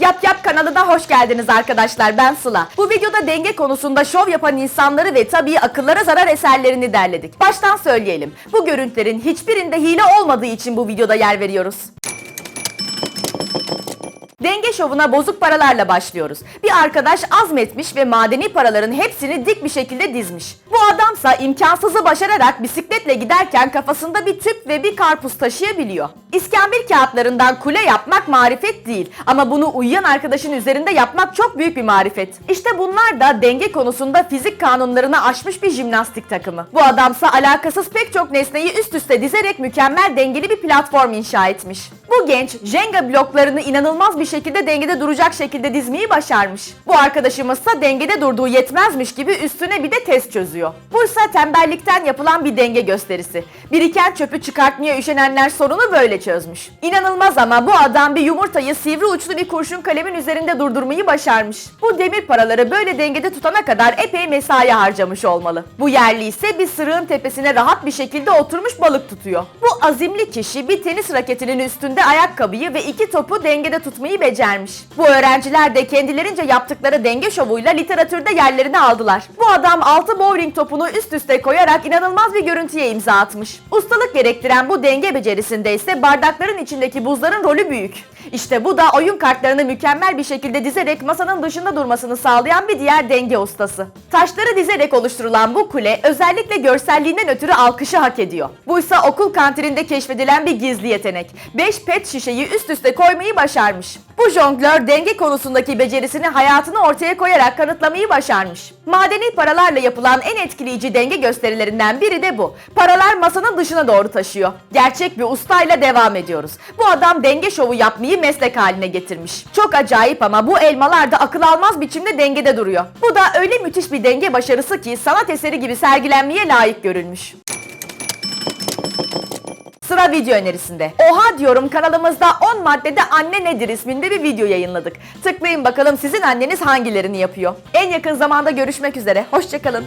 Yap Yap kanalına hoş geldiniz arkadaşlar ben Sıla. Bu videoda denge konusunda şov yapan insanları ve tabii akıllara zarar eserlerini derledik. Baştan söyleyelim. Bu görüntülerin hiçbirinde hile olmadığı için bu videoda yer veriyoruz. Denge şovuna bozuk paralarla başlıyoruz. Bir arkadaş azmetmiş ve madeni paraların hepsini dik bir şekilde dizmiş. Bu adamsa imkansızı başararak bisikletle giderken kafasında bir tüp ve bir karpuz taşıyabiliyor. İskambil kağıtlarından kule yapmak marifet değil ama bunu uyuyan arkadaşın üzerinde yapmak çok büyük bir marifet. İşte bunlar da denge konusunda fizik kanunlarını aşmış bir jimnastik takımı. Bu adamsa alakasız pek çok nesneyi üst üste dizerek mükemmel dengeli bir platform inşa etmiş. Bu genç Jenga bloklarını inanılmaz bir şekilde dengede duracak şekilde dizmeyi başarmış. Bu arkadaşımızsa dengede durduğu yetmezmiş gibi üstüne bir de test çözüyor. Bu ise tembellikten yapılan bir denge gösterisi. Biriken çöpü çıkartmaya üşenenler sorunu böyle çözmüş. İnanılmaz ama bu adam bir yumurtayı sivri uçlu bir kurşun kalemin üzerinde durdurmayı başarmış. Bu demir paraları böyle dengede tutana kadar epey mesai harcamış olmalı. Bu yerli ise bir sırığın tepesine rahat bir şekilde oturmuş balık tutuyor. Bu azimli kişi bir tenis raketinin üstünde ayakkabıyı ve iki topu dengede tutmayı becermiş. Bu öğrenciler de kendilerince yaptıkları denge şovuyla literatürde yerlerini aldılar. Bu adam 6 bowling topunu üst üste koyarak inanılmaz bir görüntüye imza atmış. Ustalık gerektiren bu denge becerisinde ise bardakların içindeki buzların rolü büyük. İşte bu da oyun kartlarını mükemmel bir şekilde dizerek masanın dışında durmasını sağlayan bir diğer denge ustası. Taşları dizerek oluşturulan bu kule özellikle görselliğinden ötürü alkışı hak ediyor. Buysa okul kantininde keşfedilen bir gizli yetenek. 5 pet şişeyi üst üste koymayı başarmış. Bu jonglör denge konusundaki becerisini hayatını ortaya koyarak kanıtlamayı başarmış. Madeni paralarla yapılan en etkileyici denge gösterilerinden biri de bu. Paralar masanın dışına doğru taşıyor. Gerçek bir ustayla devam ediyoruz. Bu adam denge şovu yapmayı meslek haline getirmiş. Çok acayip ama bu elmalar da akıl almaz biçimde dengede duruyor. Bu da öyle müthiş bir denge başarısı ki sanat eseri gibi sergilenmeye layık görülmüş. Sıra video önerisinde. Oha diyorum kanalımızda 10 maddede anne nedir isminde bir video yayınladık. Tıklayın bakalım sizin anneniz hangilerini yapıyor. En yakın zamanda görüşmek üzere. Hoşçakalın.